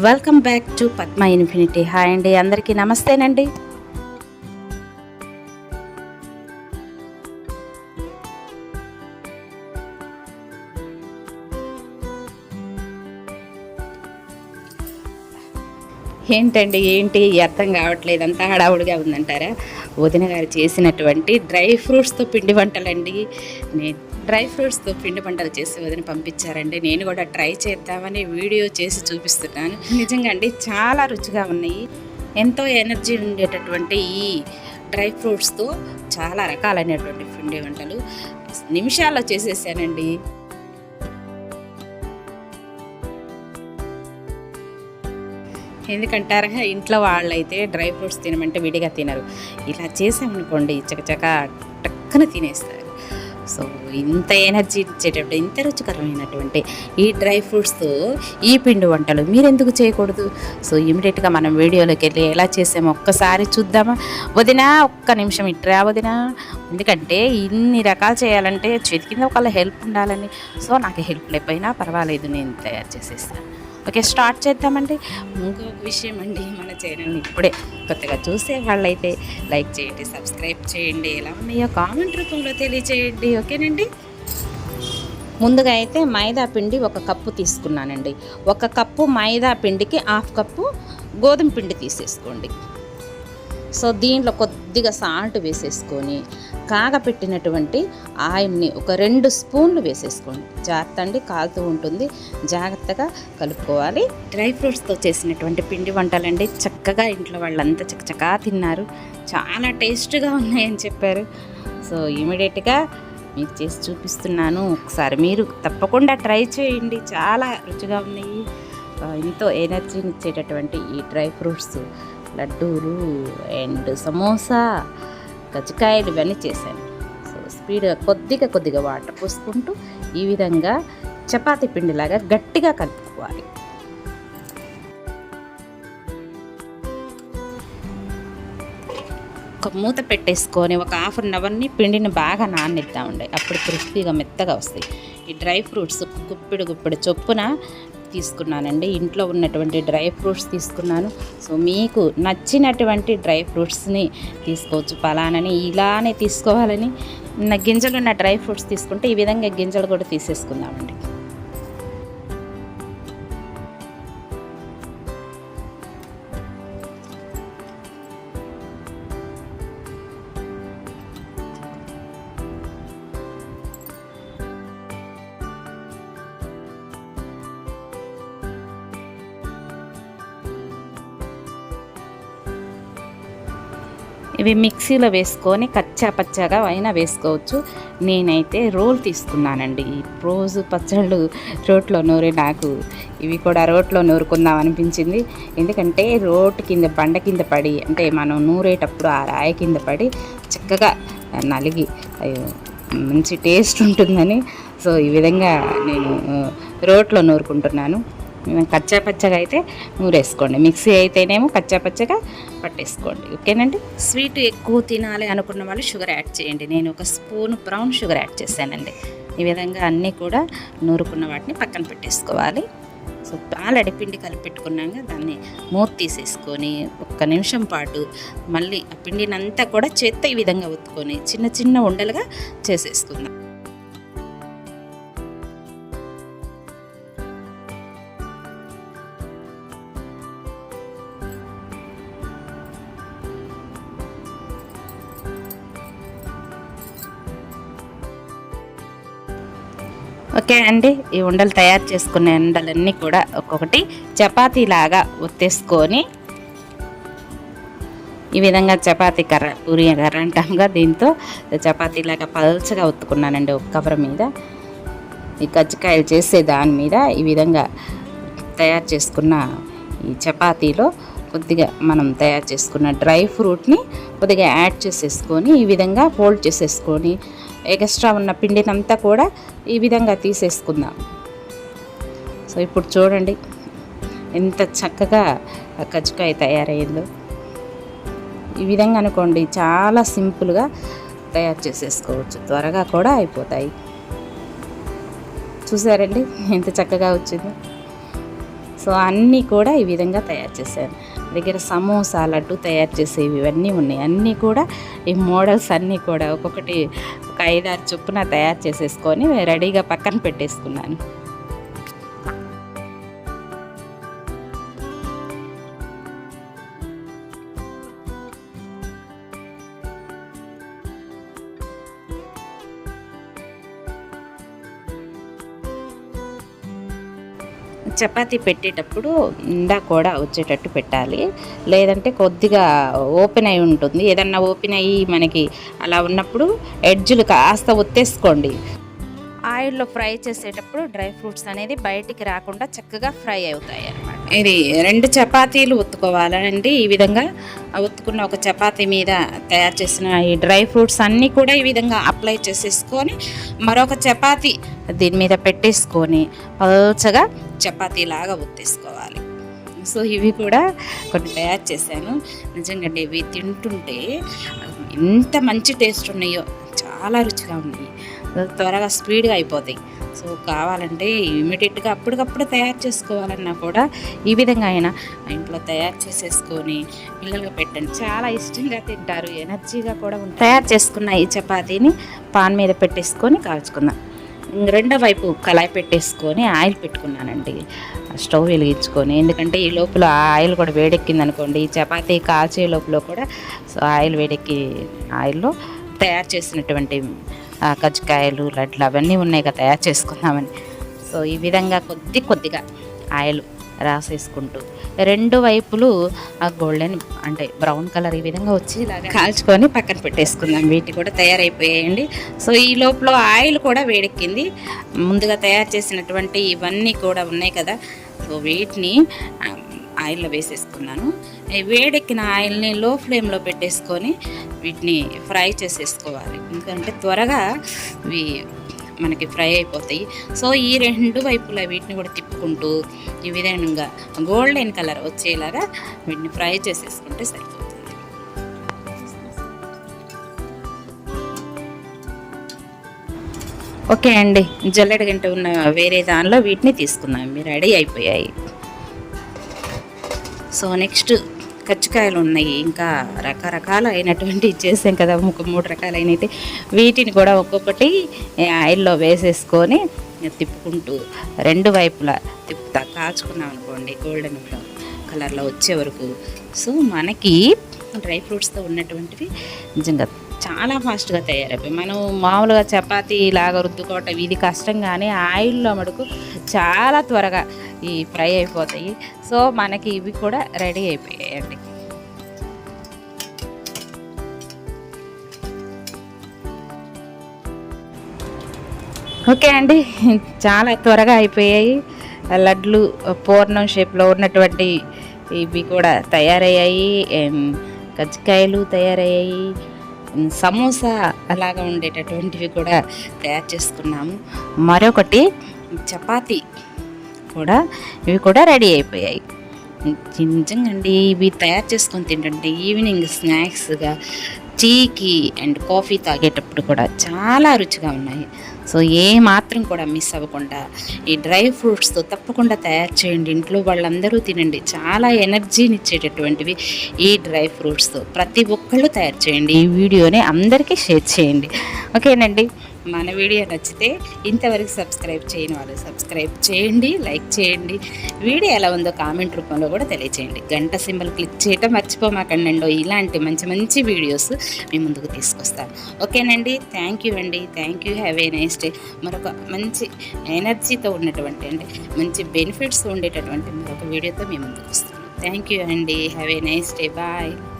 Welcome back to Padma infinity hi అండి అందరికీ నమస్తేనండి. ఏంటండి ఏంటి అర్థం కావట్లేదు అంతా హడావుడిగా ఉందంటారా? వదిన గారు చేసినటువంటి డ్రై ఫ్రూట్స్తో పిండి వంటలండి. నేను డ్రై ఫ్రూట్స్తో పిండి వంటలు చేసి వదిన పంపించారండి. నేను కూడా ట్రై చేద్దామని వీడియో చేసి చూపిస్తున్నాను. నిజంగా అండి చాలా రుచిగా ఉన్నాయి. ఎంతో ఎనర్జీ ఉండేటటువంటి ఈ డ్రై ఫ్రూట్స్తో చాలా రకాలైనటువంటి పిండి వంటలు నిమిషాల్లో చేసేసానండి. ఎందుకంటారా ఇంట్లో వాళ్ళైతే డ్రై ఫ్రూట్స్ తినమంటే విడిగా తినరు. ఇలా చేసామనుకోండి చకచక టక్కన తినేస్తారు. సో ఇంత ఎనర్జీ ఇచ్చేటప్పుడు ఇంత రుచికరమైనటువంటి ఈ డ్రై ఫ్రూట్స్తో ఈ పిండి వంటలు మీరెందుకు చేయకూడదు? సో ఇమీడియట్గా మనం వీడియోలోకి వెళ్ళి ఎలా చేసామో ఒక్కసారి చూద్దామా? వదినా ఒక్క నిమిషం ఇట్రా వదినా. ఎందుకంటే ఇన్ని రకాలు చేయాలంటే చేతి కింద ఒకళ్ళ హెల్ప్ ఉండాలని. సో నాకు హెల్ప్ లేకపోయినా పర్వాలేదు నేను తయారు చేసేస్తాను. ఓకే స్టార్ట్ చేద్దామండి. ఇంకొక విషయం అండి మన ఛానల్ని ఇప్పుడే కొత్తగా చూసే వాళ్ళైతే లైక్ చేయండి సబ్స్క్రైబ్ చేయండి. ఎలా ఉన్నాయో కామెంట్ రూపంలో తెలియచేయండి ఓకేనండి? ముందుగా అయితే మైదా పిండి ఒక కప్పు తీసుకున్నానండి. ఒక కప్పు మైదా పిండికి హాఫ్ కప్పు గోధుమ పిండి తీసేసుకోండి. సో దీంట్లో కొద్దిగా సాల్ట్ వేసేసుకొని కాగపెట్టినటువంటి ఆయిల్ని ఒక రెండు స్పూన్లు వేసేసుకోండి. జాగ్రత్త అండి కాలుతూ ఉంటుంది. జాగ్రత్తగా కలుపుకోవాలి. డ్రై ఫ్రూట్స్తో చేసినటువంటి పిండి వంటలండి. చక్కగా ఇంట్లో వాళ్ళంతా చక్కచకా తిన్నారు. చాలా టేస్ట్గా ఉన్నాయని చెప్పారు. సో ఇమీడియట్గా మీకు చేసి చూపిస్తున్నాను. ఒకసారి మీరు తప్పకుండా ట్రై చేయండి. చాలా రుచిగా ఉన్నాయి. ఎంతో ఎనర్జీని ఇచ్చేటటువంటి ఈ డ్రై ఫ్రూట్స్. లడ్డూలు అండ్ సమోసా కజ్జికాయలు ఇవన్నీ చేశాను. సో స్పీడ్గా కొద్దిగా కొద్దిగా వాటర్ పోసుకుంటూ ఈ విధంగా చపాతీ పిండిలాగా గట్టిగా కలుపుకోవాలి. ఒక మూత పెట్టేసుకొని ఒక హాఫ్ అన్ అవర్ని పిండిని బాగా నాననిద్దామండి. అప్పుడు క్రిస్పీగా మెత్తగా వస్తాయి. ఈ డ్రై ఫ్రూట్స్ గుప్పిడి గుప్పిడి చొప్పున తీసుకున్నానండి. ఇంట్లో ఉన్నటువంటి డ్రై ఫ్రూట్స్ తీసుకున్నాను. సో మీకు నచ్చినటువంటి డ్రై ఫ్రూట్స్ని తీసుకోవచ్చు. ఫలానని ఇలానే తీసుకోవాలని నా గింజలు ఉన్న డ్రై ఫ్రూట్స్ తీసుకుంటే ఈ విధంగా గింజలు కూడా తీసేసుకుందామండి. ఇవి మిక్సీలో వేసుకొని కచ్చా పచ్చాగా అయినా వేసుకోవచ్చు. నేనైతే రోల్ తీసుకున్నానండి. రోజు పచ్చళ్ళు రోట్లో నూరి నాకు. ఇవి కూడా రోట్లో నూరుకుందాం అనిపించింది. ఎందుకంటే రోడ్డు కింద బండ కింద పడి అంటే మనం నూరేటప్పుడు ఆ రాయి కింద పడి చక్కగా నలిగి అయ్యో, మంచి టేస్ట్ ఉంటుందని. సో ఈ విధంగా నేను రోట్లో నూరుకుంటున్నాను. కచ్చా పచ్చగా అయితే నూరేసుకోండి. మిక్సీ అయితేనేమో కచ్చా పచ్చగా పట్టేసుకోండి. ఓకేనండి? స్వీట్ ఎక్కువ తినాలి అనుకున్న వాళ్ళు షుగర్ యాడ్ చేయండి. నేను ఒక స్పూన్ బ్రౌన్ షుగర్ యాడ్ చేశానండి. ఈ విధంగా అన్నీ కూడా నూరుకున్న వాటిని పక్కన పెట్టేసుకోవాలి. సో ఆల్రెడీ పిండి కలిపి పెట్టుకున్నాక దాన్ని మూత తీసేసుకొని ఒక్క నిమిషం పాటు మళ్ళీ ఆ పిండినంతా కూడా చేత్తో ఈ విధంగా ఒత్తుకొని చిన్న చిన్న ఉండలుగా చేసేసుకుందాం. ఓకే అండి. ఈ ఉండలు తయారు చేసుకునే ఉండలన్నీ కూడా ఒక్కొక్కటి చపాతీలాగా ఒత్తేసుకొని ఈ విధంగా చపాతీ కర్ర పూరి కర్ర అంటాముగా దీంతో చపాతీలాగా పల్చగా ఒత్తుకున్నానండి ఒక కవర్ మీద. ఈ కజ్జికాయలు చేసే దాని మీద ఈ విధంగా తయారు చేసుకున్న ఈ చపాతీలో కొద్దిగా మనం తయారు చేసుకున్న డ్రై ఫ్రూట్ని కొద్దిగా యాడ్ చేసేసుకొని ఈ విధంగా ఫోల్డ్ చేసేసుకొని ఎక్స్ట్రా ఉన్న పిండినంతా కూడా ఈ విధంగా తీసేసుకుందాం. సో ఇప్పుడు చూడండి ఎంత చక్కగా కజ్జికాయ తయారయ్యిందో ఈ విధంగా అనుకోండి చాలా సింపుల్గా తయారు చేసేసుకోవచ్చు. త్వరగా కూడా అయిపోతాయి. చూసారండి ఎంత చక్కగా వచ్చిందో. సో అన్నీ కూడా ఈ విధంగా తయారు చేశాను. దగ్గర సమోసా లడ్డు తయారు చేసేవి ఇవన్నీ ఉన్నాయి. అన్నీ కూడా ఈ మోడల్స్ అన్నీ కూడా ఒక్కొక్కటి ఒక ఐదారు చొప్పున తయారు చేసేసుకొని రెడీగా పక్కన పెట్టేసుకున్నాను. చపాతీ పెట్టేటప్పుడు ఇందా కూడా వచ్చేటట్టు పెట్టాలి. లేదంటే కొద్దిగా ఓపెన్ అయి ఉంటుంది. ఏదన్నా ఓపెన్ అయ్యి మనకి అలా ఉన్నప్పుడు ఎడ్జులు కాస్త ఒత్తేసుకోండి. ఆయిల్లో ఫ్రై చేసేటప్పుడు డ్రై ఫ్రూట్స్ అనేది బయటికి రాకుండా చక్కగా ఫ్రై అవుతాయి అన్నమాట. ఇది రెండు చపాతీలు ఉత్తుకోవాలండి ఈ విధంగా ఉత్తుకున్న ఒక చపాతీ మీద తయారు చేసిన ఈ డ్రై ఫ్రూట్స్ అన్నీ కూడా ఈ విధంగా అప్లై చేసేసుకొని మరొక చపాతీ దీని మీద పెట్టేసుకొని పల్చగా చపాతీలాగా ఉత్తేసుకోవాలి. సో ఇవి కూడా కొన్ని తయారు చేశాను. నిజంగా ఇవి తింటుంటే ఎంత మంచి టేస్ట్ ఉన్నాయో చాలా రుచిగా ఉన్నాయి. త్వరగా స్పీడ్గా అయిపోతాయి. సో కావాలంటే ఇమీడియట్గా అప్పటికప్పుడు తయారు చేసుకోవాలన్నా కూడా ఈ విధంగా అయినా ఇంట్లో తయారు చేసేసుకొని పిల్లలకు పెట్టండి. చాలా ఇష్టంగా తింటారు. ఎనర్జీగా కూడా తయారు చేసుకున్న ఈ చపాతీని పాన్ మీద పెట్టేసుకొని కాల్చుకుందాం. రెండో వైపు కళాయి పెట్టేసుకొని ఆయిల్ పెట్టుకున్నానండి. స్టవ్ వెలిగించుకొని. ఎందుకంటే ఈ లోపల ఆయిల్ కూడా వేడెక్కింది అనుకోండి ఈ చపాతీ కాల్చే లోపల కూడా సో ఆయిల్ వేడెక్కి ఆయిల్లో తయారు చేసినటువంటి కజ్జికాయలు లడ్లు అవన్నీ ఉన్నాయి కదా తయారు చేసుకుందామని. సో ఈ విధంగా కొద్ది కొద్దిగా ఆయిల్ రాసేసుకుంటూ రెండు వైపులు ఆ గోల్డెన్ అంటే బ్రౌన్ కలర్ ఈ విధంగా వచ్చి కాల్చుకొని పక్కన పెట్టేసుకుందాం. వీటి కూడా తయారైపోయాయండి. సో ఈ లోపల ఆయిల్ కూడా వేడెక్కింది. ముందుగా తయారు చేసినటువంటి ఇవన్నీ కూడా ఉన్నాయి కదా. సో వీటిని ఆయిల్లో వేసేసుకున్నాను. వేడెక్కిన ఆయిల్ని లో ఫ్లేమ్లో పెట్టేసుకొని వీటిని ఫ్రై చేసేసుకోవాలి. ఎందుకంటే త్వరగా ఇవి మనకి ఫ్రై అయిపోతాయి. సో ఈ రెండు వైపులా వీటిని కూడా తిప్పుకుంటూ ఈ విధంగా గోల్డెన్ కలర్ వచ్చేలాగా వీటిని ఫ్రై చేసేసుకుంటే సరిపోతుంది. ఓకే అండి. జల్లెడ గంట ఉన్న వేరే దానిలో వీటిని తీసుకున్నాం మీరు రెడీ అయిపోయాయి. సో నెక్స్ట్ కచ్చికాయలు ఉన్నాయి. ఇంకా రకరకాల అయినటువంటి చేసాం కదా ఒక మూడు రకాలైనవి వీటిని కూడా ఒక్కొక్కటి ఆయిల్లో వేసేసుకొని తిప్పుకుంటూ రెండు వైపులా తిప్పుతా. కాచుకున్నాం అనుకోండి గోల్డెన్ కలర్లో వచ్చే వరకు. సో మనకి డ్రై ఫ్రూట్స్తో ఉన్నటువంటివి నిజంగా చాలా ఫాస్ట్గా తయారైపోయి మనం మామూలుగా చపాతీ లాగా రుద్దుకోవటం ఇది కష్టం కానీ ఆయిల్లో మటుకు చాలా త్వరగా ఈ ఫ్రై అయిపోతాయి. సో మనకి ఇవి కూడా రెడీ అయిపోయాయండి. ఓకే అండి చాలా త్వరగా అయిపోయాయి. లడ్లు పూర్ణం షేప్లో ఉన్నటువంటి ఇవి కూడా తయారయ్యాయి. కజ్జికాయలు తయారయ్యాయి. సమోసా అలాగా ఉండేటటువంటివి కూడా తయారు చేసుకున్నాము. మరొకటి చపాతీ కూడా ఇవి కూడా రెడీ అయిపోయాయి. నిజంగా అండి ఇవి తయారు చేసుకొని తింటుంటే ఈవినింగ్ స్నాక్స్గా టీకి అండ్ కాఫీ తాగేటప్పుడు కూడా చాలా రుచిగా ఉన్నాయి. సో ఏ మాత్రం కూడా మిస్ అవ్వకుండా ఈ డ్రై ఫ్రూట్స్తో తప్పకుండా తయారు చేయండి. ఇంట్లో వాళ్ళందరూ తినండి. చాలా ఎనర్జీని ఇచ్చేటటువంటివి ఈ డ్రై ఫ్రూట్స్తో. ప్రతి ఒక్కళ్ళు తయారు చేయండి. ఈ వీడియోని అందరికీ షేర్ చేయండి. ఓకేనండి? మన వీడియో నచ్చితే ఇంతవరకు సబ్స్క్రైబ్ చేయని వాళ్ళు సబ్స్క్రైబ్ చేయండి లైక్ చేయండి. వీడియో ఎలా ఉందో కామెంట్ రూపంలో కూడా తెలియచేయండి. గంట సింబల్ క్లిక్ చేయటం మర్చిపోమాకండి ఇలాంటి మంచి మంచి వీడియోస్ మీ ముందుకు తీసుకొస్తాను. ఓకేనండి థ్యాంక్ యూ అండి. Thank you have a nice day మరొక మంచి ఎనర్జీతో ఉన్నటువంటి అండి మంచి బెనిఫిట్స్ ఉండేటటువంటి మరొక వీడియోతో మీ ముందుకు వస్తాను. థ్యాంక్ యూ అండి. Have a nice day bye